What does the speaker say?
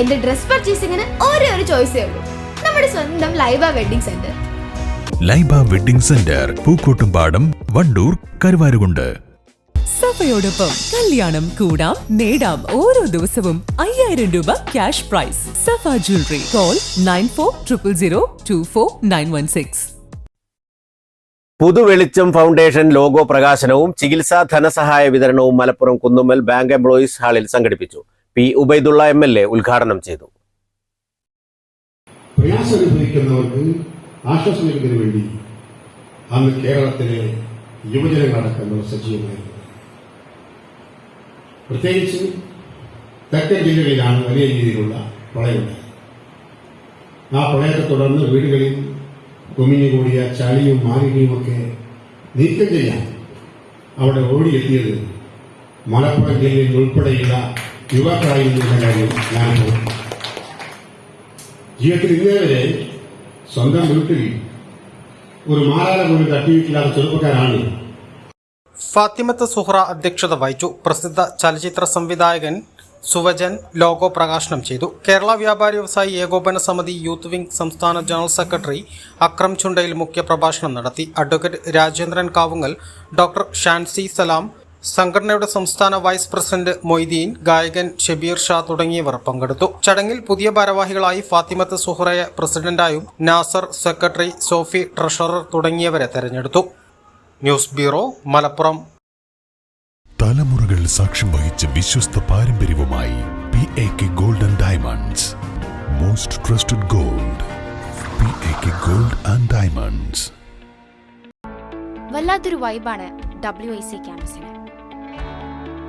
എന്റെ ഡ്രസ് പർച്ചേസിംഗിന് ഒരേ ഒരു ചോയ്സേ ഉള്ളൂ. നമ്മുടെ സ്വന്തം Laiba wedding centre. Laiba wedding centre Pookkottumpadam Wandoor Karuvarakundu. സഭയോടൊപ്പം കല്യാണം കൂടാം നേടാം ഓരോ ദിവസവും അയ്യായിരം രൂപ cash prize Safa jewellery. Call nine four triple zero two four nine one six പുതുവെളിച്ചം foundation logo പ്രകാശനവും ചികിത്സാ ധനസഹായ വിതരണവും മലപ്പുറം കുന്നുമ്മൽ ബാങ്ക് എംപ്ലോയീസ് ഹാളിൽ സംഘടിപ്പിച്ചു. P Ubaidulla M L A ഉദ്ഘാടനം ചെയ്തു. പ്രയാസമനുഭവിക്കുന്നവർക്ക് ആശ്വാസം നൽകുന്നതിന് വേണ്ടി അന്ന് കേരളത്തിലെ യുവജനങ്ങളടക്കമുള്ള സജീവമായിരുന്നു. പ്രത്യേകിച്ച് തെക്കൻ ജില്ലകളിലാണ് വലിയ രീതിയിലുള്ള പ്രളയമുണ്ടായത്. ആ പ്രളയത്തെ തുടർന്ന് വീടുകളിൽ കുമിഞ്ഞുകൂടിയ ചളിയും മാലിന്യവുമൊക്കെ നീക്കം ചെയ്യാൻ അവിടെ ഓടിയെത്തിയത് മലപ്പുറം ജില്ലയിൽ ഉൾപ്പെടെയുള്ള യുവാക്കളായിരുന്നു എന്ന കാര്യം ഞാൻ. ജീവിതത്തിൽ ഇന്നേ വരെ സ്വന്തം വീട്ടിൽ ഒരു മാറാല പോലും തട്ടിയിട്ടില്ലാത്ത ചെറുപ്പക്കാരാണ്. ഫാത്തിമത്ത് സുഹ്റ അധ്യക്ഷത വഹിച്ചു. പ്രസിദ്ധ ചലച്ചിത്ര സംവിധായകൻ സുവജൻ ലോഗോ പ്രകാശനം ചെയ്തു. കേരള വ്യാപാരി വ്യവസായി ഏകോപന സമിതി യൂത്ത് വിംഗ് സംസ്ഥാന ജനറൽ സെക്രട്ടറി അക്രം ചുണ്ടയിൽ മുഖ്യപ്രഭാഷണം നടത്തി. അഡ്വക്കേറ്റ് രാജേന്ദ്രൻ കാവുങ്ങൽ ഡോക്ടർ ഷാൻസി സലാം സംഘടനയുടെ സംസ്ഥാന വൈസ് പ്രസിഡന്റ് മൊയ്തീൻ ഗായകൻ ഷബീർ ഷാ തുടങ്ങിയവർ പങ്കെടുത്തു. ചടങ്ങിൽ പുതിയ ഭാരവാഹികളായി ഫാത്തിമത്ത് സുഹറയെ പ്രസിഡന്റായും നാസർ സെക്രട്ടറി സോഫി ട്രഷറർ തുടങ്ങിയവരെ തെരഞ്ഞെടുത്തു. News bureau Malappuram. തലമുറകൾ സാക്ഷ്യം വഹിച്ച വിശ്വസ്ത പാരമ്പര്യവുമായി P A K gold and diamonds most trusted gold P A K gold and diamonds വല്ലാത്തൊരു വൈബാണ് ഡബ്ല്യു ഐ സി ക്യാമ്പസിന്